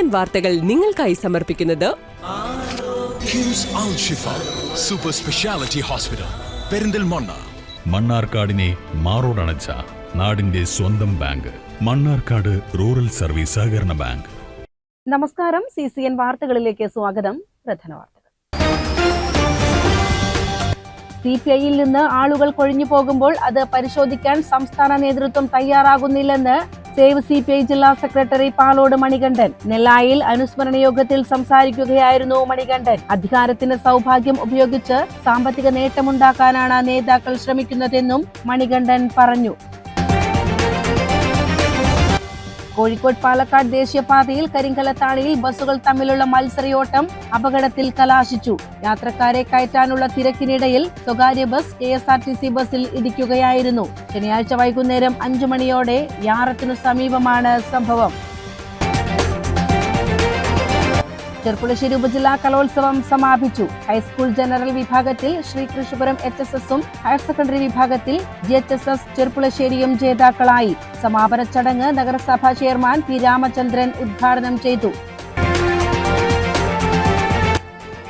N വാർത്തകൾ നിങ്ങൾക്കായി സമർപ്പിക്കുന്നത് സൂപ്പർ സ്പെഷ്യാലിറ്റി ഹോസ്പിറ്റൽ പെരിന്തൽമണ്ണ. മണ്ണാർക്കാടിനെ മാറോടണച്ച നാടിന്റെ സ്വന്തം ബാങ്ക് മണ്ണാർക്കാട് റൂറൽ സർവീസ് സഹകരണ ബാങ്ക്. നമസ്കാരം സി സി എൻ വാർത്തകളിലേക്ക് സ്വാഗതം. പ്രധാന വാർത്തകൾ. സി പി ഐയിൽ നിന്ന് ആളുകൾ കൊഴിഞ്ഞു പോകുമ്പോൾ അത് പരിശോധിക്കാൻ സംസ്ഥാന നേതൃത്വം തയ്യാറാകുന്നില്ലെന്ന് സേവ് സി പി ഐ ജില്ലാ സെക്രട്ടറി പാലോട് മണികണ്ഠൻ. നെല്ലായിൽ അനുസ്മരണ യോഗത്തിൽ സംസാരിക്കുകയായിരുന്നു മണികണ്ഠൻ. അധികാരത്തിന്റെ സൗഭാഗ്യം ഉപയോഗിച്ച് സാമ്പത്തിക നേട്ടമുണ്ടാക്കാനാണ് നേതാക്കൾ ശ്രമിക്കുന്നതെന്നും മണികണ്ഠൻ പറഞ്ഞു. കോഴിക്കോട് പാലക്കാട് ദേശീയപാതയിൽ കരിങ്കലത്താണിയിൽ ബസ്സുകൾ തമ്മിലുള്ള മത്സരയോട്ടം അപകടത്തിൽ കലാശിച്ചു. യാത്രക്കാരെ കയറ്റാനുള്ള തിരക്കിനിടയിൽ സ്വകാര്യ bus K S R T C ബസ്സിൽ ഇടിക്കുകയായിരുന്നു. ശനിയാഴ്ച വൈകുന്നേരം അഞ്ചു മണിയോടെ യാറത്തിനു സമീപമാണ് സംഭവം. ചെർപ്പുളശ്ശേരി ഉപജില്ലാ കലോത്സവം സമാപിച്ചു. ഹൈസ്കൂൾ ജനറൽ വിഭാഗത്തിൽ ശ്രീകൃഷ്ണപുരം എച്ച് എസ് എസും ഹയർ സെക്കൻഡറി വിഭാഗത്തിൽ ജി എച്ച് എസ് എസ് ചെർപ്പുളശ്ശേരിയും ജേതാക്കളായി. സമാപന ചടങ്ങ് നഗരസഭാ ചെയർമാൻ പി രാമചന്ദ്രൻ ഉദ്ഘാടനം ചെയ്തു.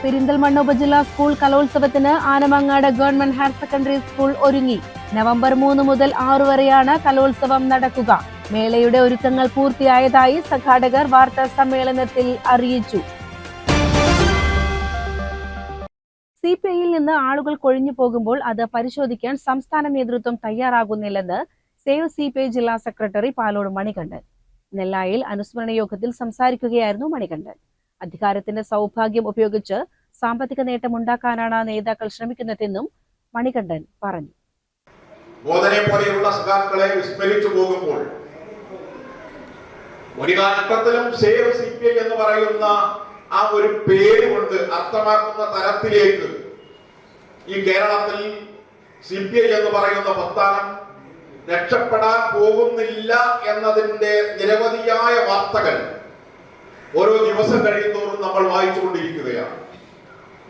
പെരിന്തൽമണ്ണ ഉപജില്ലാ സ്കൂൾ കലോത്സവത്തിന് Anamangad government higher secondary school ഒരുങ്ങി. നവംബർ മൂന്ന് മുതൽ ആറു വരെയാണ് കലോത്സവം നടക്കുക. മേളയുടെ ഒരുക്കങ്ങൾ പൂർത്തിയായതായി സംഘാടകർ വാർത്താ സമ്മേളനത്തിൽ അറിയിച്ചു. സി പി ഐയിൽ നിന്ന് ആളുകൾ കൊഴിഞ്ഞു പോകുമ്പോൾ അത് പരിശോധിക്കാൻ സംസ്ഥാന നേതൃത്വം തയ്യാറാകുന്നില്ലെന്ന് സേവ് സി പി ഐ ജില്ലാ സെക്രട്ടറി പാലോട് മണികണ്ഠൻ. നെല്ലായിൽ അനുസ്മരണ യോഗത്തിൽ സംസാരിക്കുകയായിരുന്നു മണികണ്ഠൻ. അധികാരത്തിന്റെ സൗഭാഗ്യം ഉപയോഗിച്ച് സാമ്പത്തിക നേട്ടമുണ്ടാക്കാനാണ് നേതാക്കൾ ശ്രമിക്കുന്നതെന്നും മണികണ്ഠൻ പറഞ്ഞു. ബോധനെ പോലെയുള്ള സഖാക്കളെ വിസ്മരിച്ചു പോകുമ്പോൾ ഒരു കാലഘട്ടത്തിലും സേവ് സി പി ഐ എന്ന് പറയുന്ന ആ ഒരു പേര് കൊണ്ട് അർത്ഥമാക്കുന്ന തരത്തിലേക്ക് ഈ കേരളത്തിൽ സി പി ഐ എന്ന് പറയുന്ന പ്രസ്ഥാനം രക്ഷപ്പെടാൻ പോകുന്നില്ല എന്നതിന്റെ നിരവധിയായ വാർത്തകൾ ഓരോ ദിവസം കഴിയുന്തോറും നമ്മൾ വായിച്ചുകൊണ്ടിരിക്കുകയാണ്.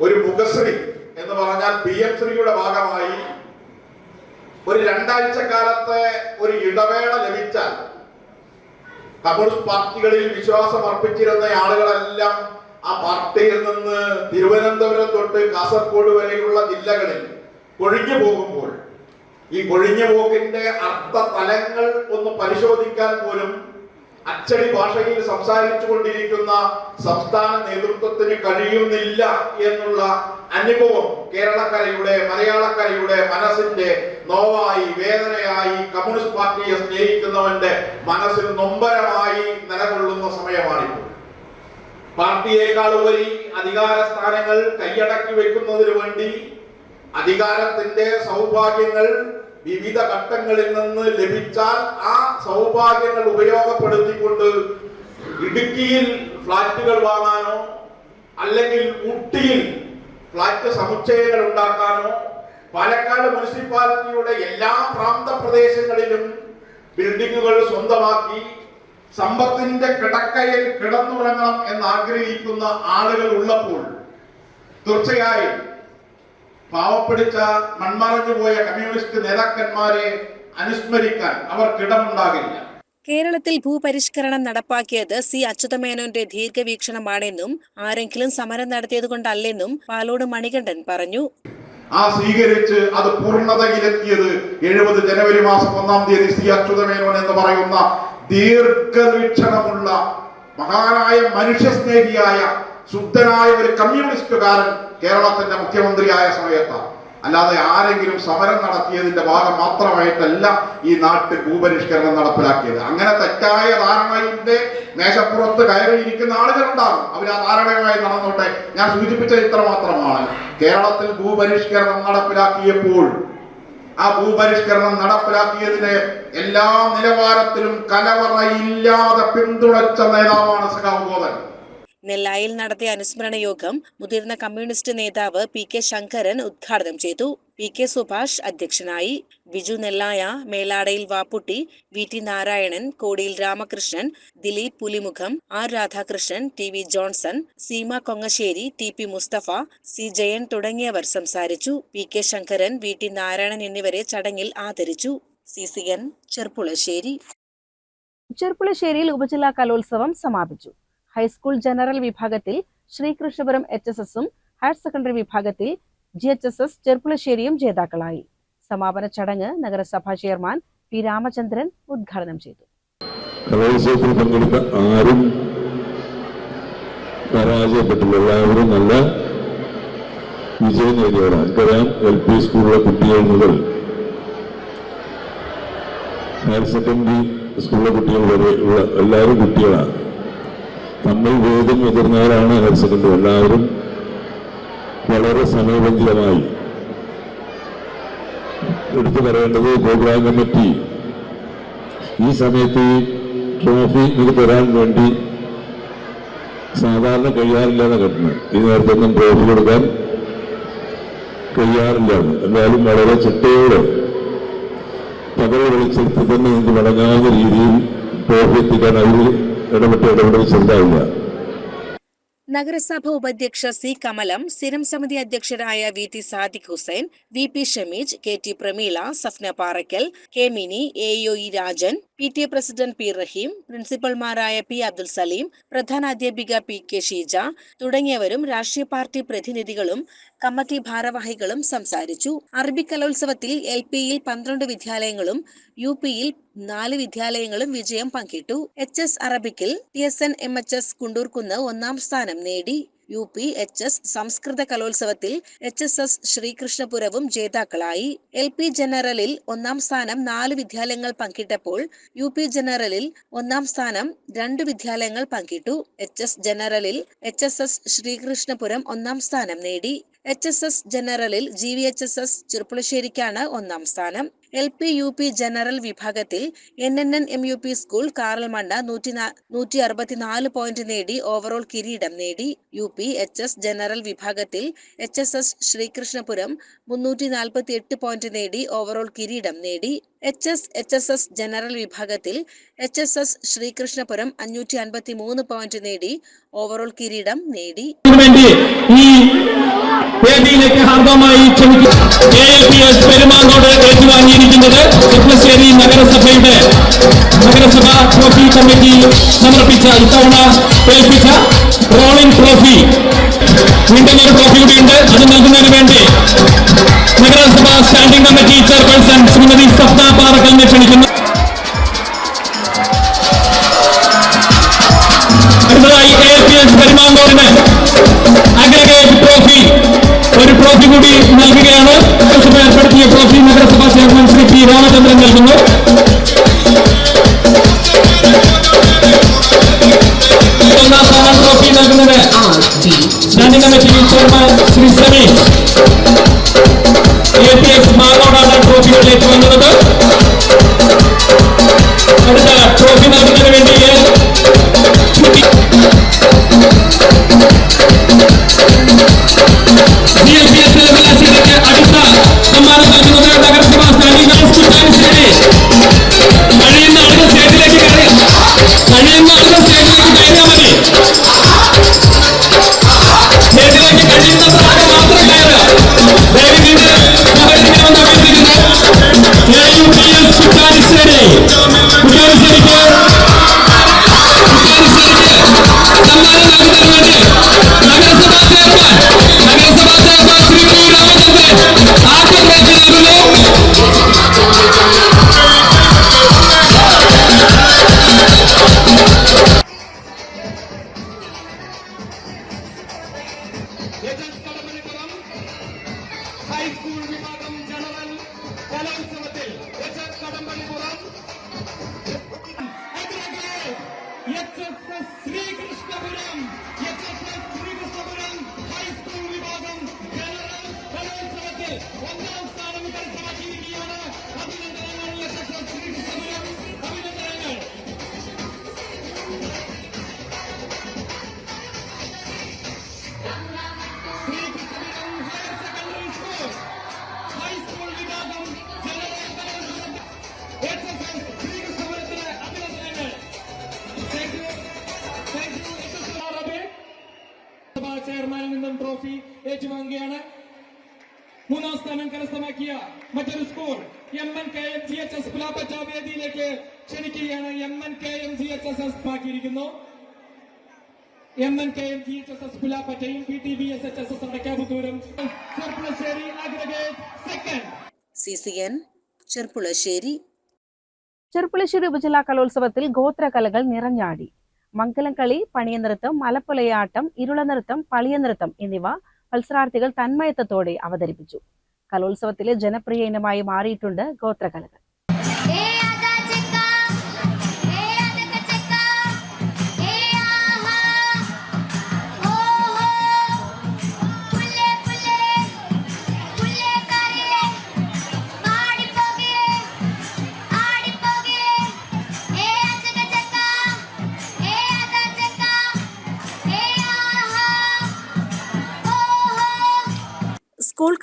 ഒരു മുഖശ്രീ എന്ന് പറഞ്ഞാൽ പി എം ശ്രീയുടെ ഭാഗമായി ഒരു രണ്ടാഴ്ച കാലത്തെ ഒരു ഇടവേള ലഭിച്ചാൽ കമ്മ്യൂണിസ്റ്റ് പാർട്ടികളിൽ വിശ്വാസം അർപ്പിച്ചിരുന്ന ആളുകളെല്ലാം ആ പാർട്ടിയിൽ നിന്ന് തിരുവനന്തപുരം തൊട്ട് കാസർഗോഡ് വരെയുള്ള ജില്ലകളിൽ കൊഴിഞ്ഞു പോകുമ്പോൾ ഈ കൊഴിഞ്ഞു പോക്കിന്റെ അർത്ഥ തലങ്ങൾ ഒന്ന് പരിശോധിക്കാൻ പോലും അച്ചടി ഭാഷയിൽ സംസാരിച്ചു കൊണ്ടിരിക്കുന്ന സംസ്ഥാന നേതൃത്വത്തിന് കഴിയുന്നില്ല എന്നുള്ള അനുഭവം കേരളക്കരയുടെ മലയാളക്കരയുടെ മനസ്സിന്റെ നോവായി വേദനയായി കമ്മ്യൂണിസ്റ്റ് പാർട്ടിയെ സ്നേഹിക്കുന്നവന്റെ മനസ്സിൽ നൊമ്പരമായി നിലകൊള്ളുന്ന സമയമാണിപ്പോൾ. പാർട്ടിയേക്കാൾ ഉപരി അധികാര സ്ഥാനങ്ങൾ കൈയടക്കി വെക്കുന്നതിന് വേണ്ടി അധികാരത്തിന്റെ സൗഭാഗ്യങ്ങൾ വിവിധ ഘട്ടങ്ങളിൽ നിന്ന് ലഭിച്ചാൽ ആ സൗഭാഗ്യങ്ങൾ ഉപയോഗപ്പെടുത്തിക്കൊണ്ട് ഇടുക്കിയിൽ ഫ്ളാറ്റുകൾ വാങ്ങാനോ അല്ലെങ്കിൽ ഊട്ടിയിൽ ഫ്ളാറ്റ് സമുച്ചയങ്ങൾ ഉണ്ടാക്കാനോ പാലക്കാട് മുനിസിപ്പാലിറ്റിയുടെ എല്ലാ പ്രാന്ത പ്രദേശങ്ങളിലും ബിൽഡിങ്ങുകൾ സ്വന്തമാക്കി സമ്പത്തിന്റെ കിടക്കയിൽ കിടന്നുറങ്ങണം എന്ന് ആഗ്രഹിക്കുന്ന ആളുകൾ ഉള്ളപ്പോൾ തീർച്ചയായും പാവപ്പിടിച്ച മൺമറഞ്ഞു പോയ കമ്മ്യൂണിസ്റ്റ് നേതാക്കന്മാരെ അനുസ്മരിക്കാൻ അവർക്കിടമുണ്ടാകില്ല കേരളത്തിൽ ഭൂപരിഷ്കരണം നടപ്പാക്കിയത് സി അച്യുതമേനോന്റെ ദീർഘവീക്ഷണമാണെന്നും ആരെങ്കിലും സമരം നടത്തിയത് കൊണ്ടല്ലെന്നും പാലോട് മണികണ്ഠൻ പറഞ്ഞു. ആ സ്വീകരിച്ച് അത് പൂർണതയിലെത്തിയത് എഴുപത് ജനുവരി മാസം ഒന്നാം തീയതി സി അച്യുതമേനോൻ എന്ന് പറയുന്ന ദീർഘവീക്ഷണമുള്ള മഹാനായ മനുഷ്യസ്നേഹിയായ ശുദ്ധനായ ഒരു കമ്മ്യൂണിസ്റ്റുകാരൻ കേരളത്തിന്റെ മുഖ്യമന്ത്രിയായ സമയത്താണ് അല്ലാതെ ആരെങ്കിലും സമരം നടത്തിയതിന്റെ ഭാഗം മാത്രമായിട്ടല്ല ഈ നാട്ടിൽ ഭൂപരിഷ്കരണം നടപ്പിലാക്കിയത്. അങ്ങനെ തെറ്റായ ധാരണയുടെ മേശപ്പുറത്ത് കയറിയിരിക്കുന്ന ആളുകളുണ്ടാകും. അവർ ആ ധാരണയുമായി നടന്നോട്ടെ. ഞാൻ സൂചിപ്പിച്ച ഇത്ര മാത്രമാണ്. കേരളത്തിൽ ഭൂപരിഷ്കരണം നടപ്പിലാക്കിയപ്പോൾ ആ ഭൂപരിഷ്കരണം നടപ്പിലാക്കിയതിന് എല്ലാ നിലവാരത്തിലും കലവറയില്ലാതെ പിന്തുണച്ച നേതാവാണ് സഖാവ് ഗോതൻ നെല്ലായിൽ നടത്തിയ അനുസ്മരണ യോഗം മുതിർന്ന കമ്മ്യൂണിസ്റ്റ് നേതാവ് പി കെ ശങ്കരൻ ഉദ്ഘാടനം ചെയ്തു. പി കെ സുഭാഷ് അധ്യക്ഷനായി. ബിജു നെല്ലായ മേലാടയിൽ വാപ്പുട്ടി വി ടി നാരായണൻ കോടിയിൽ Ramakrishnan Dileep Pulimukham R Radhakrishnan T V Johnson Seema Kongassery T P Musthafa C Jayan തുടങ്ങിയവർ സംസാരിച്ചു. P K Sankaran V T Narayanan എന്നിവരെ ചടങ്ങിൽ ആദരിച്ചു. C C N Cherpulassery. ചെർപ്പുളശ്ശേരിയിൽ ഉപജില്ലാ കലോത്സവം സമാപിച്ചു. ഹൈസ്കൂൾ ജനറൽ വിഭാഗത്തിൽ ശ്രീകൃഷ്ണപുരം എച്ച് എസ് എസും ഹയർ സെക്കൻഡറി വിഭാഗത്തിൽ ജി എച്ച് എസ് എസ് ചെർപ്പുളശ്ശേരിയും ജേതാക്കളായി. സമാപന ചടങ്ങ് നഗരസഭാ ചെയർമാൻ പി രാമചന്ദ്രൻ ഉദ്ഘാടനം ചെയ്തു. കലോത്സവത്തിൽ പങ്കെടുത്ത ആരും പരാജയപ്പെട്ടില്ല. എല്ലാവരും നല്ല വിജയം നേടിയവരാണ്. എനിക്കറിയാം എൽ പി സ്കൂളിലെ കുട്ടികൾ മുതൽ ഹയർ സെക്കൻഡറി സ്കൂളിലെ കുട്ടികൾ വരെ ഉള്ള എല്ലാവരും കുട്ടികളാണ്. നമ്മൾ വേദം മുതിർന്നവരാണ് ഹയർ എല്ലാവരും വളരെ സമയബന്ധിതമായി എടുത്തു പറയേണ്ടത് പ്രോഗ്രാം കമ്മിറ്റി ഈ സമയത്ത് ട്രോഫി ഇത് തരാൻ വേണ്ടി സാധാരണ കഴിയാറില്ലാന്ന് കിട്ടുന്നത് ഈ ഈ നേരത്തൊന്നും ട്രോഫി കൊടുക്കാൻ കഴിയാറില്ലാന്ന്. എന്തായാലും വളരെ ചിട്ടയോടെ പകൽ വെളിച്ചെടുത്ത് തന്നെ ഇത് മടങ്ങാവുന്ന രീതിയിൽ ട്രോഫി എത്തിക്കാൻ അവർ നഗരസഭ ഉപാധ്യക്ഷ സി കമലം സ്ഥിരം സമിതി അധ്യക്ഷരായ V T Sadiq Hussain V P Shameej K T Prameela Safna Parakkal K Mini A O E Rajan P T A president P Raheem പ്രിൻസിപ്പൽമാരായ P Abdul Saleem പ്രധാനാധ്യാപിക പി കെ ഷീജ തുടങ്ങിയവരും രാഷ്ട്രീയ പാർട്ടി പ്രതിനിധികളും കമ്മിറ്റി ഭാരവാഹികളും സംസാരിച്ചു. അറബി കലോത്സവത്തിൽ എൽ പിയിൽ പന്ത്രണ്ട് വിദ്യാലയങ്ങളും യു പിയിൽ നാല് വിദ്യാലയങ്ങളും വിജയം പങ്കിട്ടു. H S അറബിക്കിൽ T S N M H S Kundurkunnu ഒന്നാം സ്ഥാനം നേടി. യു പി എച്ച് എസ് സംസ്കൃത കലോത്സവത്തിൽ എച്ച് എസ് എസ് ശ്രീകൃഷ്ണപുരവും ജേതാക്കളായി. എൽ പി ജനറലിൽ ഒന്നാം സ്ഥാനം നാല് വിദ്യാലയങ്ങൾ പങ്കിട്ടപ്പോൾ യു പി ജനറലിൽ ഒന്നാം സ്ഥാനം രണ്ട് വിദ്യാലയങ്ങൾ പങ്കിട്ടു. എച്ച് എസ് ജനറലിൽ എച്ച് എസ് എസ് ശ്രീകൃഷ്ണപുരം ഒന്നാം സ്ഥാനം നേടി. H S S ജനറലിൽ G V H S S ചെറുപ്പുളശ്ശേരിക്കാണ് ഒന്നാം സ്ഥാനം. L P U P general വിഭാഗത്തിൽ N N N M U P school Karalmanna നൂറ്റി നൂറ്റി അറുപത്തിനാല് പോയിന്റ് നേടി ഓവറോൾ കിരീടം നേടി. U P H S general വിഭാഗത്തിൽ എച്ച് എസ് എസ് ശ്രീകൃഷ്ണപുരം മുന്നൂറ്റി നാൽപ്പത്തി എട്ട് പോയിന്റ് നേടി ഓവറോൾ കിരീടം നേടി. H S H S S general വിഭാഗത്തിൽ എച്ച് എസ് എസ് ശ്രീകൃഷ്ണപുരം അഞ്ഞൂറ്റി അൻപത്തി മൂന്ന് പോയിന്റ് നേടി ഓവറോൾ കിരീടം നേടി. ഈ വേദിയിലേക്ക് ഹർദമായി ക്ഷണിക്കും A L P S Perumangode ഏറ്റുവാങ്ങിയിരിക്കുന്നത് Cherpulassery നഗരസഭയുടെ നഗരസഭ ട്രോഫി കമ്മിറ്റി സമർപ്പിച്ച ഇത്തവണ ഏൽപ്പിച്ച റോളിംഗ് ട്രോഫി വീണ്ടും ഒരു ട്രോഫി കൂടിയുണ്ട്. അത് നൽകുന്നതിന് വേണ്ടി നഗരസഭ standing committee chairperson Shrimathi Sapna പാറക്കലിനെ ക്ഷണിക്കുന്നു. അടുത്തതായി എ പി എസ് പെരുമാങ്ങോടിന് അഗ്രഗേറ്റ് ട്രോഫി ഒരു ട്രോഫി കൂടി നൽകുകയാണ്. നഗരസഭ ഏർപ്പെടുത്തിയ ട്രോഫി നഗരസഭാ ചെയർമാൻ ശ്രീ പി രാമചന്ദ്രൻ നൽകുന്നു. ഒന്നാം ട്രോഫി നൽകുന്നത് standing committee chairman Shri Saneesh. Trophy നൽകുന്നതിന് വേണ്ടി സ്ഥാനം കരസ്ഥമാക്കിയ മറ്റൊരു school M N K M G H S Pulappatta വേദിയിലേക്ക് ക്ഷണിക്കുകയാണ് M N K M G H S S ബാക്കിയിരിക്കുന്നു M N K M G H S S പുലാപ്പറ്റയും P T B S H S S അടയ്ക്കാപുത്തൂരും Cherpulassery aggregate second C C N Cherpulassery. Cherpulassery ഉപജില്ലാ കലോത്സവത്തിൽ ഗോത്രകലകൾ നിറഞ്ഞാടി. മംഗലംകളി പണിയനൃത്തം മലപ്പുലയാട്ടം ഇരുളനൃത്തം പളിയനൃത്തം എന്നിവ മത്സരാർത്ഥികൾ തന്മയത്തോടെ അവതരിപ്പിച്ചു. കലോത്സവത്തിലെ ജനപ്രിയ ഇനമായി മാറിയിട്ടുണ്ട് ഗോത്രകലകൾ.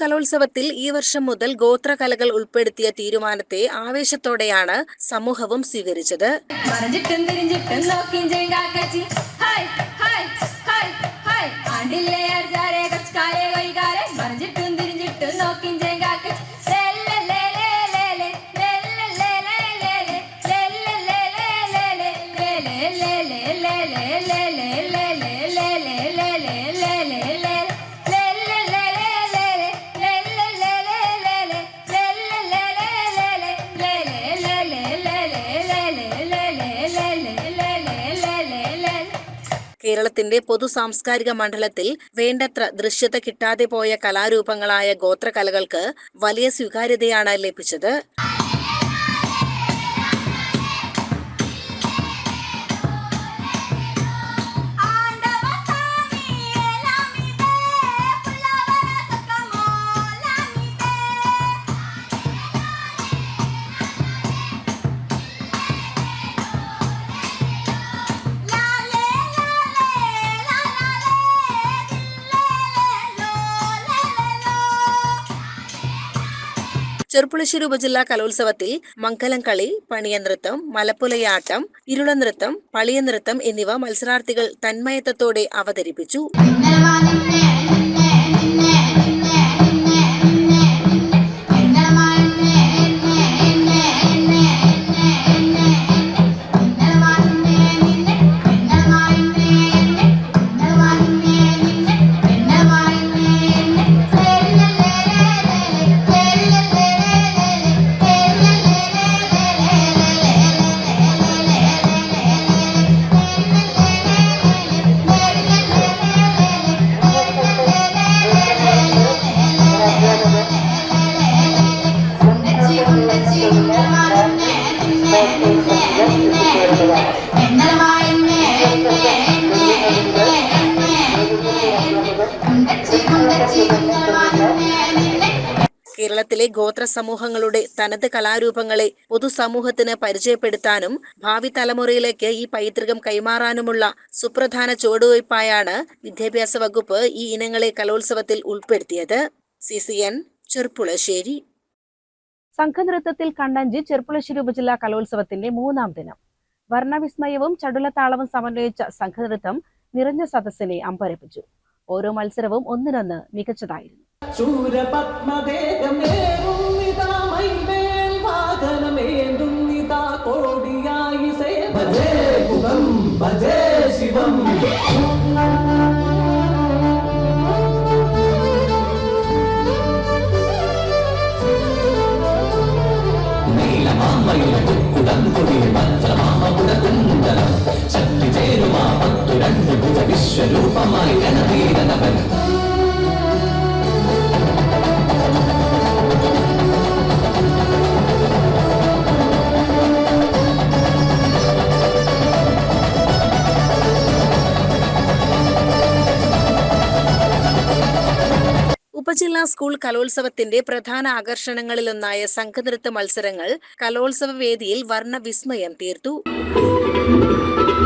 കലോത്സവത്തിൽ ഈ വർഷം മുതൽ ഗോത്രകലകൾ ഉൾപ്പെടുത്തിയ തീരുമാനത്തെ ആവേശത്തോടെയാണ് സമൂഹവും സ്വീകരിച്ചത്. ഹായ് ഹായ് ഹായ് കേരളത്തിന്റെ പൊതു സാംസ്കാരിക മണ്ഡലത്തിൽ വേണ്ടത്ര ദൃശ്യത കിട്ടാതെ പോയ കലാരൂപങ്ങളായ ഗോത്രകലകൾക്ക് വലിയ സ്വീകാര്യതയാണ് ലഭിച്ചത്. ചെറുപ്പുളശ്ശേരി ഉപജില്ലാ കലോത്സവത്തിൽ മംഗലം കളി പണിയനൃത്തം മലപ്പുലയാട്ടം ഇരുളനൃത്തം പളിയനൃത്തം എന്നിവ മത്സരാർത്ഥികൾ തന്മയത്വത്തോടെ അവതരിപ്പിച്ചു. കേരളത്തിലെ ഗോത്ര സമൂഹങ്ങളുടെ തനത് കലാരൂപങ്ങളെ പൊതുസമൂഹത്തിന് പരിചയപ്പെടുത്താനും ഭാവി തലമുറയിലേക്ക് ഈ പൈതൃകം കൈമാറാനുമുള്ള സുപ്രധാന ചുവടുവയ്പായാണ് വിദ്യാഭ്യാസ വകുപ്പ് ഈ ഇനങ്ങളെ കലോത്സവത്തിൽ ഉൾപ്പെടുത്തിയത്. C C N Cherpulassery. സംഘനൃത്തത്തിൽ കണ്ണഞ്ചി ചെറുപ്പുളശ്ശേരി ഉപജില്ലാ കലോത്സവത്തിന്റെ മൂന്നാം ദിനം. വർണവിസ്മയവും ചടുലത്താളവും സമന്വയിച്ച സംഘനൃത്തം നിറഞ്ഞ സദസ്സിനെ അമ്പരപ്പിച്ചു. ഓരോ മത്സരവും ഒന്നിനൊന്ന് മികച്ചതായിരുന്നു. ശൂരപത്മദേഹമേറുന്നിതാ മൈമേൽ വാഹനമേന്തുന്നിതാ കോടിയായി സേ ഭജേ മുഖം ഭജേ ശിവം വിശ്വരൂപമായി ഗണതീരനവൻ. കലോത്സവത്തിന്റെ പ്രധാന ആകർഷണങ്ങളിലൊന്നായ സംഘനൃത്ത മത്സരങ്ങൾ കലോത്സവ വേദിയിൽ വർണ വിസ്മയം തീർത്തു. Thank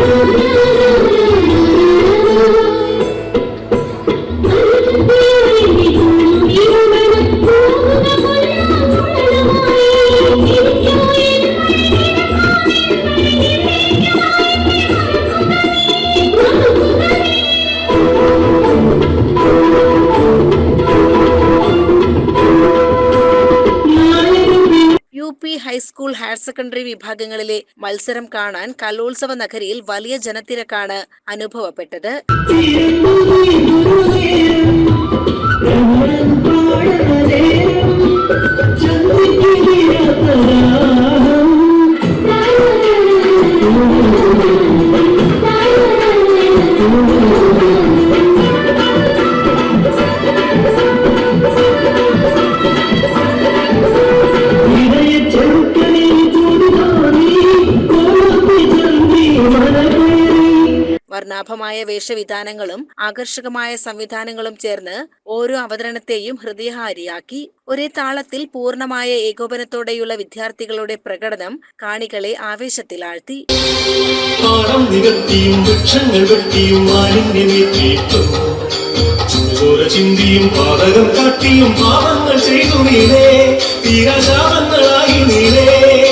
ഹയർ സെക്കൻഡറി വിഭാഗങ്ങളിലെ മത്സരം കാണാൻ കലോത്സവ നഗരിയിൽ വലിയ ജനത്തിരക്കാണ് അനുഭവപ്പെട്ടത്. വർണാഭമായ വേഷവിധാനങ്ങളും ആകർഷകമായ സംവിധാനങ്ങളും ചേർന്ന് ഓരോ അവതരണത്തെയും ഹൃദയഹാരിയാക്കി. ഒരേ താളത്തിൽ പൂർണമായ ഏകോപനത്തോടെയുള്ള വിദ്യാർത്ഥികളുടെ പ്രകടനം കാണികളെ ആവേശത്തിലാഴ്ത്തി. ചിന്തിയും പാതകം കാട്ടിയും പാപങ്ങൾ ചെയ്തു നീലേ. തീരാശാപങ്ങളായി നീലേ.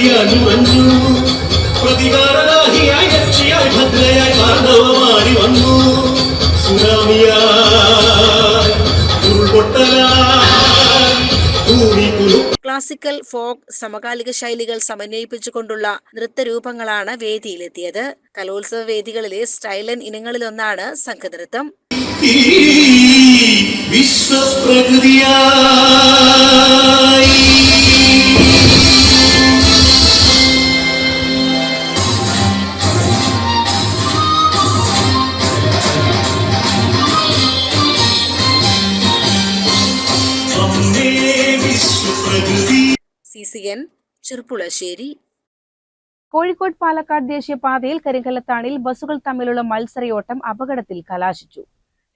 കരികൊള്ളിയാഞ്ഞുറഞ്ഞു പ്രതികാരരാഹിയായി രക്ഷയായി ഭദ്രയായി താണ്ഡവമാടി വന്നു. സുനാമിയായി ക്ലാസിക്കൽ ഫോക്ക് സമകാലിക ശൈലികൾ സമന്വയിപ്പിച്ചുകൊണ്ടുള്ള നൃത്തരൂപങ്ങളാണ് വേദിയിലെത്തിയത്. കലോത്സവ വേദികളിലെ സ്റ്റൈലൻ ഇനങ്ങളിലൊന്നാണ് സംഘനൃത്തം. ഈ ചെറുപ്പുളശ്ശേരി. കോഴിക്കോട് പാലക്കാട് ദേശീയപാതയിൽ കരിങ്കല്ലത്താണിൽ ബസ്സുകൾ തമ്മിലുള്ള മത്സരയോട്ടം അപകടത്തിൽ കലാശിച്ചു.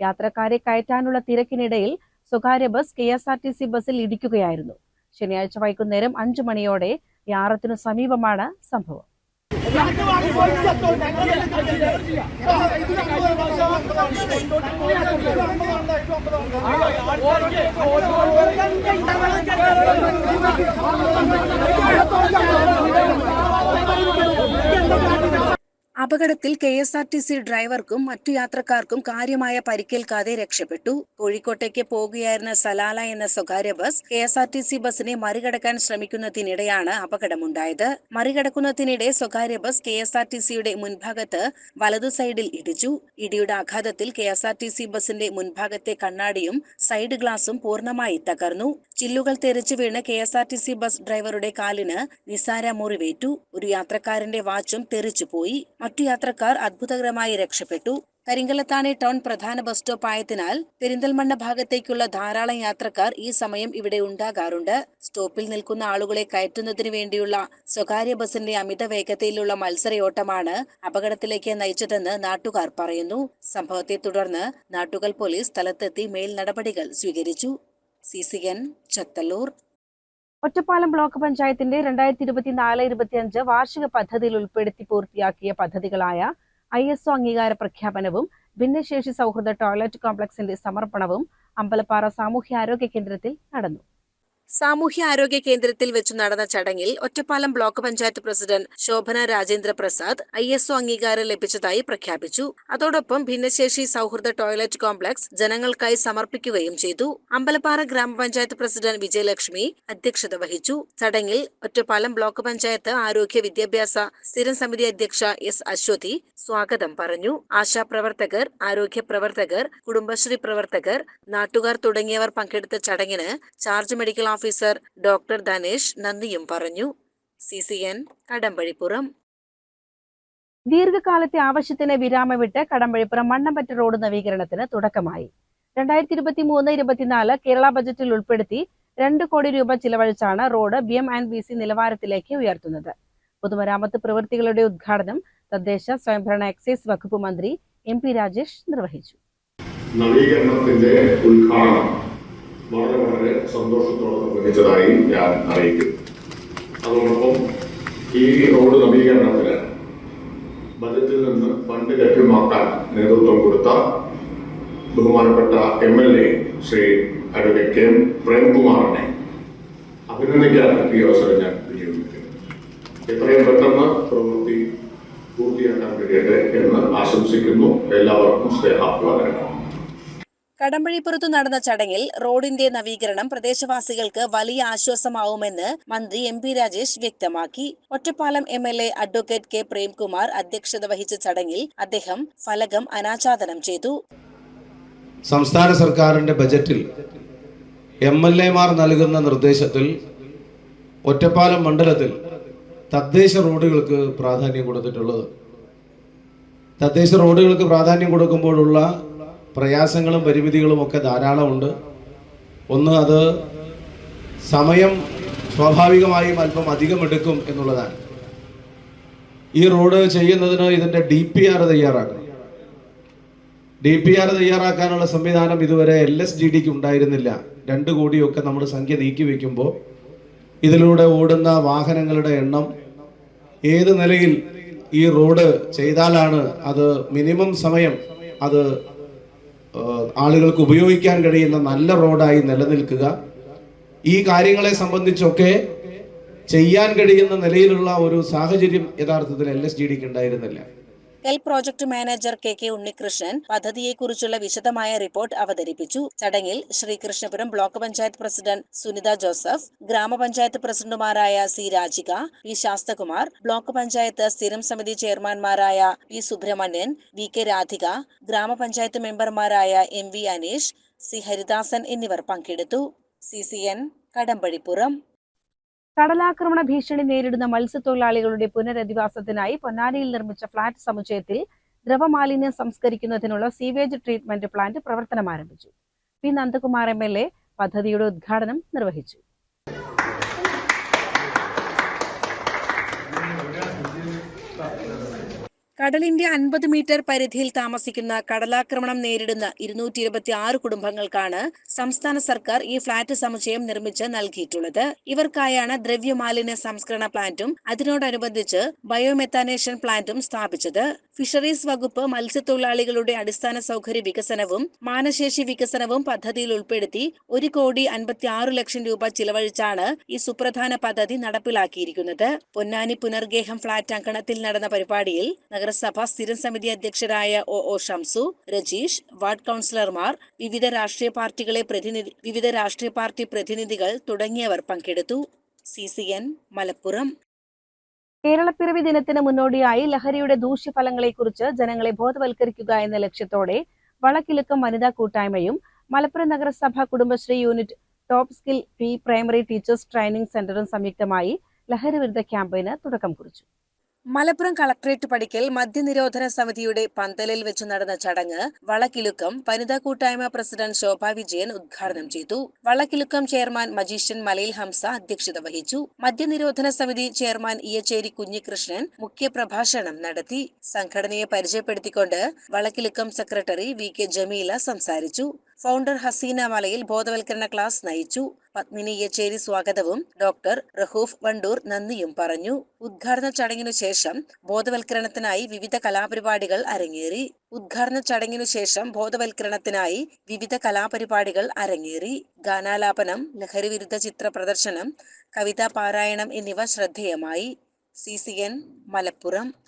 യാത്രക്കാരെ കയറ്റാനുള്ള തിരക്കിനിടയിൽ സ്വകാര്യ bus K S R T C ബസ്സിൽ ഇടിക്കുകയായിരുന്നു. ശനിയാഴ്ച വൈകുന്നേരം അഞ്ചു മണിയോടെ യാറത്തിനു സമീപമാണ് സംഭവം. ഓരോ അപകടത്തിൽ K S R T C ഡ്രൈവർക്കും മറ്റു യാത്രക്കാർക്കും കാര്യമായ പരിക്കേൽക്കാതെ രക്ഷപ്പെട്ടു. കോഴിക്കോട്ടേക്ക് പോകുകയായിരുന്ന സലാല എന്ന സ്വകാര്യ bus K S R T C ബസിനെ മറികടക്കാൻ ശ്രമിക്കുന്നതിനിടെയാണ് അപകടമുണ്ടായത്. മറികടക്കുന്നതിനിടെ സ്വകാര്യ bus K S R T സിയുടെ മുൻഭാഗത്ത് വലതു സൈഡിൽ ഇടിച്ചു. ഇടിയുടെ ആഘാതത്തിൽ K S R T C ബസിന്റെ മുൻഭാഗത്തെ കണ്ണാടിയും സൈഡ് ഗ്ലാസും പൂർണമായി തകർന്നു. ചില്ലുകൾ തെറിച്ചു വീണ് K S R T C bus ഡ്രൈവറുടെ കാലിന് നിസാര മുറിവേറ്റു. ഒരു യാത്രക്കാരന്റെ വാച്ചും തെറിച്ചുപോയി. മറ്റു യാത്രക്കാർ അത്ഭുതകരമായി രക്ഷപ്പെട്ടു. കരിങ്കലത്താണി ടൗൺ പ്രധാന ബസ് സ്റ്റോപ്പ് ആയതിനാൽ പെരിന്തൽമണ്ണ ഭാഗത്തേക്കുള്ള ധാരാളം യാത്രക്കാർ ഈ സമയം ഇവിടെ ഉണ്ടാകാറുണ്ട്. സ്റ്റോപ്പിൽ നിൽക്കുന്ന ആളുകളെ കയറ്റുന്നതിന് വേണ്ടിയുള്ള സ്വകാര്യ ബസിന്റെ അമിത വേഗതയിലുള്ള മത്സരയോട്ടമാണ് അപകടത്തിലേക്ക് നയിച്ചതെന്ന് നാട്ടുകാർ പറയുന്നു. സംഭവത്തെ തുടർന്ന് നാട്ടുകൽ പോലീസ് സ്ഥലത്തെത്തി മേൽ നടപടികൾ സ്വീകരിച്ചു. C C N Chathallur. Ottapalam block പഞ്ചായത്തിന്റെ രണ്ടായിരത്തി ഇരുപത്തിനാല് ഇരുപത്തിയഞ്ച് വാർഷിക പദ്ധതിയിൽ ഉൾപ്പെടുത്തി പൂർത്തിയാക്കിയ പദ്ധതികളായ ഐ എസ് ഒ അംഗീകാര പ്രഖ്യാപനവും ഭിന്നശേഷി സൗഹൃദ ടോയ്ലറ്റ് കോംപ്ലക്സിന്റെ സമർപ്പണവും അമ്പലപ്പാറ സാമൂഹ്യ ആരോഗ്യ കേന്ദ്രത്തിൽ നടന്നു. സാമൂഹ്യ ആരോഗ്യ കേന്ദ്രത്തിൽ വെച്ച് നടന്ന ചടങ്ങിൽ Ottapalam block panchayat president Shobhana Rajendra Prasad I S O അംഗീകാരം ലഭിച്ചതായി പ്രഖ്യാപിച്ചു. അതോടൊപ്പം ഭിന്നശേഷി സൗഹൃദ ടോയ്ലറ്റ് കോംപ്ലക്സ് ജനങ്ങൾക്കായി സമർപ്പിക്കുകയും ചെയ്തു. അമ്പലപ്പാറ ഗ്രാമപഞ്ചായത്ത് പ്രസിഡന്റ് വിജയലക്ഷ്മി അധ്യക്ഷത വഹിച്ചു. ചടങ്ങിൽ ഒറ്റപ്പാലം ബ്ലോക്ക് പഞ്ചായത്ത് ആരോഗ്യ വിദ്യാഭ്യാസ സ്ഥിരം സമിതി അധ്യക്ഷ എസ് അശ്വതി സ്വാഗതം പറഞ്ഞു. ആശാപ്രവർത്തകർ ആരോഗ്യ പ്രവർത്തകർ കുടുംബശ്രീ പ്രവർത്തകർ നാട്ടുകാർ തുടങ്ങിയവർ പങ്കെടുത്ത ചടങ്ങിന് charge medical officer doctor Dhanesh നന്ദിയും പറഞ്ഞു. C C N Kadambazhipuram. ദീർഘകാലത്തെ ആവശ്യത്തിന് വിരാമവിട്ട് കടമ്പഴിപ്പുറം മണ്ണമ്പറ്റ റോഡ് നവീകരണത്തിന് തുടക്കമായി. രണ്ടായിരത്തി ഇരുപത്തി മൂന്ന് ഇരുപത്തിനാല് കേരള ബജറ്റിൽ ഉൾപ്പെടുത്തി രണ്ട് കോടി രൂപ ചിലവഴിച്ചാണ് road B M and B C നിലവാരത്തിലേക്ക് ഉയർത്തുന്നത്. പൊതുമരാമത്ത് പ്രവൃത്തികളുടെ ഉദ്ഘാടനം തദ്ദേശ സ്വയംഭരണ എക്സൈസ് വകുപ്പ് മന്ത്രി എം പി രാജേഷ് നിർവഹിച്ചു. നവീകരണത്തിന്റെ ഉദ്ഘാടനം. വളരെ വളരെ സന്തോഷത്തോടെ നിർവഹിച്ചതായി ഞാൻ അറിയിക്കുന്നു. അതോടൊപ്പം ഈ റോഡ് നവീകരണത്തിന് ബജറ്റിൽ നിന്ന് ഫണ്ട് ലഭ്യമാക്കാൻ നേതൃത്വം കൊടുത്ത ബഹുമാനപ്പെട്ട M L A Shri advocate M പ്രേംകുമാറിനെ അഭിനന്ദിക്കാൻ ഈ അവസരം ഞാൻ വിനിയോഗിക്കുന്നു. എത്രയും പെട്ടെന്ന് പ്രവൃത്തി പൂർത്തിയാക്കാൻ കഴിയട്ടെ എന്ന് ആശംസിക്കുന്നു. എല്ലാവർക്കും സ്നേഹാഭിവാദനങ്ങൾ. കടമ്പഴിപ്പുറത്തു നടന്ന ചടങ്ങിൽ റോഡിന്റെ നവീകരണം പ്രദേശവാസികൾക്ക് വലിയ ആശ്വാസമാവുമെന്ന് മന്ത്രി എം പി രാജേഷ് വ്യക്തമാക്കി. Ottapalam M L A advocate K Premkumar അധ്യക്ഷത വഹിച്ച ചടങ്ങിൽ അദ്ദേഹം ഫലകം അനാച്ഛാദനം ചെയ്തു. സംസ്ഥാന സർക്കാരിന്റെ ബജറ്റിൽ എം എൽ എമാർ നൽകുന്ന നിർദ്ദേശത്തിൽ ഒറ്റപ്പാലം മണ്ഡലത്തിൽ തദ്ദേശ റോഡുകൾക്ക് പ്രാധാന്യം കൊടുത്തിട്ടുള്ളത്. തദ്ദേശ റോഡുകൾക്ക് പ്രാധാന്യം കൊടുക്കുമ്പോഴുള്ള പ്രയാസങ്ങളും പരിമിതികളും ഒക്കെ ധാരാളമുണ്ട്. ഒന്ന് അത് സമയം സ്വാഭാവികമായും അല്പം അധികം എടുക്കും എന്നുള്ളതാണ്. ഈ റോഡ് ചെയ്യുന്നതിന് ഇതിന്റെ ഡി പി ആർ തയ്യാറാക്കണം. ഡി പി ആർ തയ്യാറാക്കാനുള്ള സംവിധാനം ഇതുവരെ എൽ എസ് ജി ഡിക്ക് ഉണ്ടായിരുന്നില്ല. രണ്ട് കോടിയൊക്കെ നമ്മൾ സംഖ്യ നീക്കി വയ്ക്കുമ്പോൾ ഇതിലൂടെ ഓടുന്ന വാഹനങ്ങളുടെ എണ്ണം ഏത് നിലയിൽ ഈ റോഡ് ചെയ്താലാണ് അത് മിനിമം സമയം അത് ആളുകൾക്ക് ഉപയോഗിക്കാൻ കഴിയുന്ന നല്ല റോഡായി നിലനിൽക്കുക. ഈ കാര്യങ്ങളെ സംബന്ധിച്ചൊക്കെ ചെയ്യാൻ കഴിയുന്ന നിലയിലുള്ള ഒരു സാഹചര്യം യഥാർത്ഥത്തിൽ എൽ എസ് ജി ഡിക്ക് ഉണ്ടായിരുന്നില്ല. KEL project manager K K Unnikrishnan പദ്ധതിയെക്കുറിച്ചുള്ള വിശദമായ റിപ്പോർട്ട് അവതരിപ്പിച്ചു. ചടങ്ങിൽ Sreekrishnapuram block panchayat president Sunitha Joseph ഗ്രാമപഞ്ചായത്ത് പ്രസിഡന്റുമാരായ C Rajika P Sasthakumar block panchayat സ്ഥിരം സമിതി ചെയർമാൻമാരായ P Subramanian V K Radhika ഗ്രാമപഞ്ചായത്ത് മെമ്പർമാരായ M V Aneesh C Haridasan എന്നിവർ പങ്കെടുത്തു. C C N Kadambazhipuram. കടലാക്രമണ ഭീഷണി നേരിടുന്ന മത്സ്യത്തൊഴിലാളികളുടെ പുനരധിവാസത്തിനായി പൊന്നാനിയിൽ നിർമ്മിച്ച ഫ്ളാറ്റ് സമുച്ചയത്തിൽ ദ്രവമാലിന്യം സംസ്കരിക്കുന്നതിനുള്ള സീവേജ് ട്രീറ്റ്മെന്റ് പ്ലാന്റ് പ്രവർത്തനം ആരംഭിച്ചു പി. നന്ദകുമാർ എം. പദ്ധതിയുടെ ഉദ്ഘാടനം നിർവഹിച്ചു. കടലിന്റെ അൻപത് മീറ്റർ പരിധിയിൽ താമസിക്കുന്ന കടലാക്രമണം നേരിടുന്ന ഇരുന്നൂറ്റി ഇരുപത്തി ആറ് കുടുംബങ്ങൾക്കാണ് സംസ്ഥാന സർക്കാർ ഈ ഫ്ളാറ്റ് സമുച്ചയം നിർമ്മിച്ച് നൽകിയിട്ടുള്ളത്. ഇവർക്കായാണ് ദ്രവ്യമാലിന്യ സംസ്കരണ പ്ലാന്റും അതിനോടനുബന്ധിച്ച് ബയോമെത്താനേഷൻ പ്ലാന്റും സ്ഥാപിച്ചത്. ഫിഷറീസ് വകുപ്പ് മത്സ്യത്തൊഴിലാളികളുടെ അടിസ്ഥാന സൗകര്യ വികസനവും മാനശേഷി വികസനവും പദ്ധതിയിൽ ഉൾപ്പെടുത്തി ഒരു കോടി അൻപത്തി ആറ് ലക്ഷം രൂപ ചിലവഴിച്ചാണ് ഈ സുപ്രധാന പദ്ധതി നടപ്പിലാക്കിയിരിക്കുന്നത്. പൊന്നാനി പുനർഗേഹം ഫ്ളാറ്റ് അങ്കണത്തിൽ നടന്ന പരിപാടിയിൽ നഗരസഭ സ്ഥിരം സമിതി അധ്യക്ഷരായ O O Shamsu Rajeesh ward കൗൺസിലർമാർ വിവിധ രാഷ്ട്രീയ പാർട്ടികളെ പ്രതിനിധി വിവിധ രാഷ്ട്രീയ പാർട്ടി പ്രതിനിധികൾ തുടങ്ങിയവർ പങ്കെടുത്തു. C C N Malappuram. Keralappiravi ദിനത്തിന് മുന്നോടിയായി ലഹരിയുടെ ദൂഷ്യഫലങ്ങളെക്കുറിച്ച് ജനങ്ങളെ ബോധവൽക്കരിക്കുക എന്ന ലക്ഷ്യത്തോടെ വളക്കിലുക്കം വനിതാ കൂട്ടായ്മയും മലപ്പുറം നഗരസഭ Kudumbashree unit top skill P primary teachers training സെന്ററും സംയുക്തമായി ലഹരി വിരുദ്ധ ക്യാമ്പയിന് തുടക്കം കുറിച്ചു. മലപ്പുറം കളക്ടറേറ്റ് പടിക്കൽ മദ്യനിരോധന സമിതിയുടെ പന്തലിൽ വെച്ച് നടന്ന ചടങ്ങ് വളക്കിലുക്കം വനിതാ കൂട്ടായ്മ പ്രസിഡന്റ് ശോഭാ വിജയൻ ഉദ്ഘാടനം ചെയ്തു. വളക്കിലുക്കം ചെയർമാൻ മജീഷ്യൻ മലയിൽ ഹംസ അധ്യക്ഷത വഹിച്ചു. മദ്യനിരോധന സമിതി ചെയർമാൻ ഇയച്ചേരി കുഞ്ഞികൃഷ്ണൻ മുഖ്യപ്രഭാഷണം നടത്തി. സംഘടനയെ പരിചയപ്പെടുത്തിക്കൊണ്ട് Valakkilukkam secretary V K Jameela സംസാരിച്ചു. ഫൗണ്ടർ ഹസീന മലയിൽ ബോധവൽക്കരണ ക്ലാസ് നയിച്ചു. പത്മിനി യച്ചേരി സ്വാഗതവും. ഡോക്ടർ റഹൂഫ് വണ്ടൂർ നന്ദിയും പറഞ്ഞു. ഉദ്ഘാടന ചടങ്ങിനു ശേഷം ബോധവൽക്കരണത്തിനായി വിവിധ കലാപരിപാടികൾ അരങ്ങേറി. ഉദ്ഘാടന ചടങ്ങിനു ശേഷം ബോധവൽക്കരണത്തിനായി വിവിധ കലാപരിപാടികൾ അരങ്ങേറി. ഗാനാലാപനം ലഹരിവിരുദ്ധ ചിത്ര പ്രദർശനം കവിതാ പാരായണം എന്നിവ ശ്രദ്ധേയമായി. C C N Malappuram.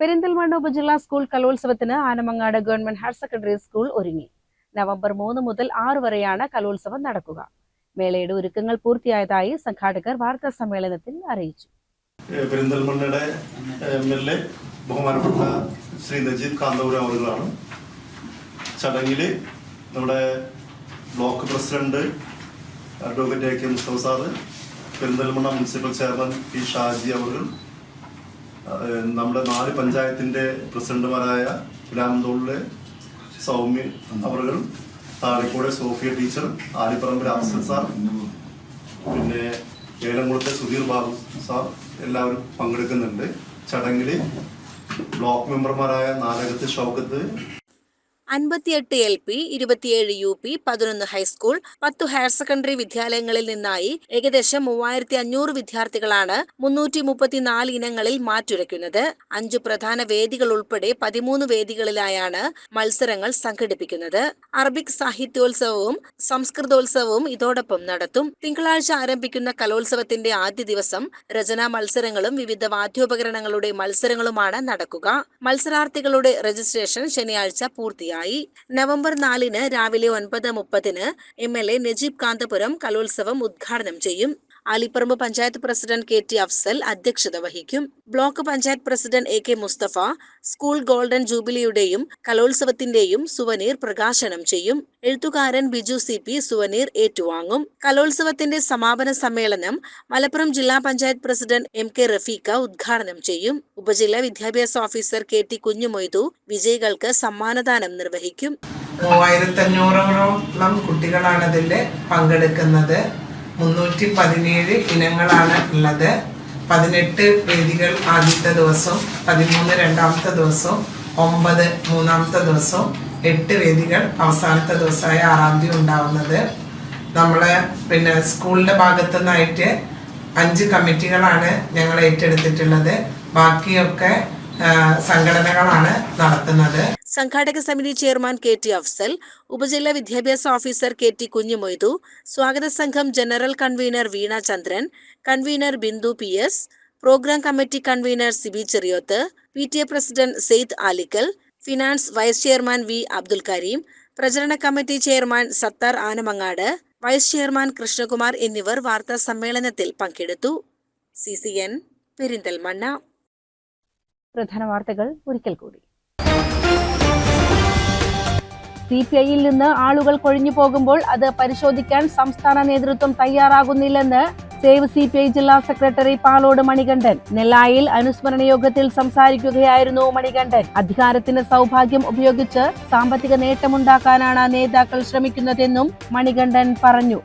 Perinthalmanna ഉപജില്ലാ സ്കൂൾ കലോത്സവത്തിന് Anamangad government higher secondary school ഒരുങ്ങി. നവംബർ മൂന്ന് മുതൽ ആറ് വരെയാണ് കലോത്സവം നടക്കുക. മേളയുടെ ഒരുക്കങ്ങൾ പൂർത്തിയായതായി സംഘാടകർ വാർത്താ സമ്മേളനത്തിൽ അറിയിച്ചു. പെരിന്തൽമണ്ണയുടെ എം ബഹുമാനപ്പെട്ട ശ്രീ നജീബ് കാന്തപുരം അവരുകളാണ്. ചടങ്ങിൽ നമ്മുടെ block president advocate A K Mustafa sir Perinthalmanna municipal chairman P Shaji അവറുകൾ ഏഹ് നമ്മുടെ നാല് പഞ്ചായത്തിന്റെ പ്രസിഡന്റുമാരായ പുലാമന്തോളിലെ സൗമ്യ അവറുകൾ താളിക്കോട് സോഫിയ ടീച്ചർ ആലിപ്പറമ്പിൽ അഫ്സൽ സാർ പിന്നെ ഏലംകുളത്തെ സുധീർ ബാബു സാർ എല്ലാവരും പങ്കെടുക്കുന്നുണ്ട്. ചടങ്ങിൽ ബ്ലോക്ക് മെമ്പർമാരായ നാലകത്ത് ഷൗക്കത്ത് അൻപത്തിയെട്ട് എൽ പി ഇരുപത്തിയേഴ് യു പി പതിനൊന്ന് ഹൈസ്കൂൾ പത്തു ഹയർ സെക്കൻഡറി വിദ്യാലയങ്ങളിൽ നിന്നായി ഏകദേശം മൂവായിരത്തി അഞ്ഞൂറ് വിദ്യാർത്ഥികളാണ് മുന്നൂറ്റി മുപ്പത്തിനാല് ഇനങ്ങളിൽ മാറ്റുരയ്ക്കുന്നത്. അഞ്ചു പ്രധാന വേദികൾ ഉൾപ്പെടെ പതിമൂന്ന് വേദികളിലായാണ് മത്സരങ്ങൾ സംഘടിപ്പിക്കുന്നത്. അറബിക് സാഹിത്യോത്സവവും സംസ്കൃതോത്സവവും ഇതോടൊപ്പം നടത്തും. തിങ്കളാഴ്ച ആരംഭിക്കുന്ന കലോത്സവത്തിന്റെ ആദ്യ ദിവസം രചനാ മത്സരങ്ങളും വിവിധ വാദ്യോപകരണങ്ങളുടെ മത്സരങ്ങളുമാണ് നടക്കുക. മത്സരാർത്ഥികളുടെ രജിസ്ട്രേഷൻ ശനിയാഴ്ച പൂർത്തിയാക്കും. പൂർത്തിയായി നവംബർ നാലിന് രാവിലെ ഒൻപത് മുപ്പതിന് M L A Najeeb Kanthapuram കലോത്സവം ഉദ്ഘാടനം ചെയ്യും. Alipparamba panchayat president K T Afsal അധ്യക്ഷത വഹിക്കും. Block panchayat president A K Musthafa school golden ജൂബിലിയുടെയും കലോത്സവത്തിന്റെയും സുവനീർ പ്രകാശനം ചെയ്യും. എഴുത്തുകാരൻ ബിജു സി പി സുവനീർ ഏറ്റുവാങ്ങും. കലോത്സവത്തിന്റെ സമാപന സമ്മേളനം മലപ്പുറം ജില്ലാ panchayat president M K Rafeeqa ഉദ്ഘാടനം ചെയ്യും. ഉപജില്ലാ വിദ്യാഭ്യാസ ഓഫീസർ കെ ടി കുഞ്ഞുമൊയ്തു വിജയികൾക്ക് സമ്മാനദാനം നിർവഹിക്കും. മൂവായിരത്തി അഞ്ഞൂറോളം കുട്ടികളാണ് അതിൽ പങ്കെടുക്കുന്നത്. മുന്നൂറ്റി പതിനേഴ് ഇനങ്ങളാണ് ഉള്ളത്. പതിനെട്ട് വേദികൾ ആദ്യത്തെ ദിവസം പതിമൂന്ന് രണ്ടാമത്തെ ദിവസം ഒമ്പത് മൂന്നാമത്തെ ദിവസം എട്ട് വേദികൾ അവസാനത്തെ ദിവസമായ ആറാം തീയതി ഉണ്ടാവുന്നത്. നമ്മളെ പിന്നെ സ്കൂളിന്റെ ഭാഗത്തു നിന്നായിട്ട് അഞ്ച് കമ്മിറ്റികളാണ് ഞങ്ങൾ ഏറ്റെടുത്തിട്ടുള്ളത്. ബാക്കിയൊക്കെ സംഘടനകളാണ് നടത്തുന്നത്. സംഘാടക സമിതി ചെയർമാൻ കെ ടി അഫ്സൽ ഉപജില്ലാ വിദ്യാഭ്യാസ ഓഫീസർ കെ ടി കുഞ്ഞുമൊയ്തു സ്വാഗത സംഘം general convener Veena Chandran convener Bindu P S programme committee convener Siby Cheriyoth P T A president Saeed Alikkal finance vice chairman V Abdul Kareem പ്രചരണ committee chairman Sathar Anamangad vice chairman Krishnakumar എന്നിവർ വാർത്താ സമ്മേളനത്തിൽ പങ്കെടുത്തു. C C N Perinthalmanna. പ്രധാന വാർത്തകൾ ഒരിക്കൽ കൂടി. C P ഐയിൽ നിന്ന് ആളുകൾ കൊഴിഞ്ഞു പോകുമ്പോൾ അത് പരിശോധിക്കാൻ സംസ്ഥാന നേതൃത്വം തയ്യാറാകുന്നില്ലെന്ന് സേവ് സി പി ഐ ജില്ലാ സെക്രട്ടറി പാലോട് മണികണ്ഠൻ. നെല്ലായിൽ അനുസ്മരണ യോഗത്തിൽ സംസാരിക്കുകയായിരുന്നു മണികണ്ഠൻ. അധികാരത്തിന്റെ സൗഭാഗ്യം ഉപയോഗിച്ച് സാമ്പത്തിക നേട്ടമുണ്ടാക്കാനാണ് നേതാക്കൾ ശ്രമിക്കുന്നതെന്നും മണികണ്ഠൻ പറഞ്ഞു.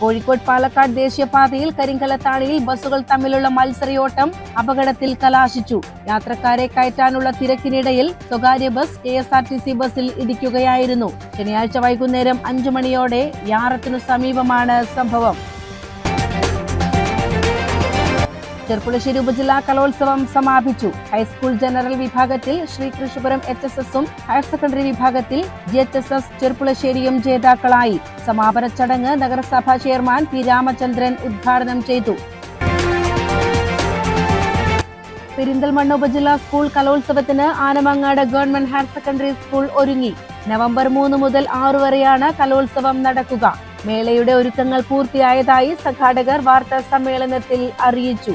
കോഴിക്കോട് പാലക്കാട് ദേശീയപാതയിൽ കരിങ്കലത്താണിയിൽ ബസ്സുകൾ തമ്മിലുള്ള മത്സരയോട്ടം അപകടത്തിൽ കലാശിച്ചു. യാത്രക്കാരെ കയറ്റാനുള്ള തിരക്കിനിടയിൽ സ്വകാര്യ bus K S R T C ബസ്സിൽ ഇടിക്കുകയായിരുന്നു. ശനിയാഴ്ച വൈകുന്നേരം അഞ്ചു മണിയോടെ യാറത്തിനു സമീപമാണ് സംഭവം. ചെർപ്പുളശ്ശേരി ഉപജില്ലാ കലോത്സവം സമാപിച്ചു. ഹൈസ്കൂൾ ജനറൽ വിഭാഗത്തിൽ ശ്രീകൃഷ്ണപുരം എച്ച് എസ് എസും ഹയർ സെക്കൻഡറി വിഭാഗത്തിൽ ജി എച്ച് എസ് എസ് ചെർപ്പുളശ്ശേരിയും ജേതാക്കളായി. സമാപന ചടങ്ങ് നഗരസഭാ ചെയർമാൻ പി രാമചന്ദ്രൻ ഉദ്ഘാടനം ചെയ്തു. പെരിന്തൽമണ്ണ ഉപജില്ലാ സ്കൂൾ കലോത്സവത്തിന് Anamangad government higher secondary school ഒരുങ്ങി. നവംബർ മൂന്ന് മുതൽ ആറു വരെയാണ് കലോത്സവം നടക്കുക. മേളയുടെ ഒരുക്കങ്ങൾ പൂർത്തിയായതായി സംഘാടകർ വാർത്താ സമ്മേളനത്തിൽ അറിയിച്ചു.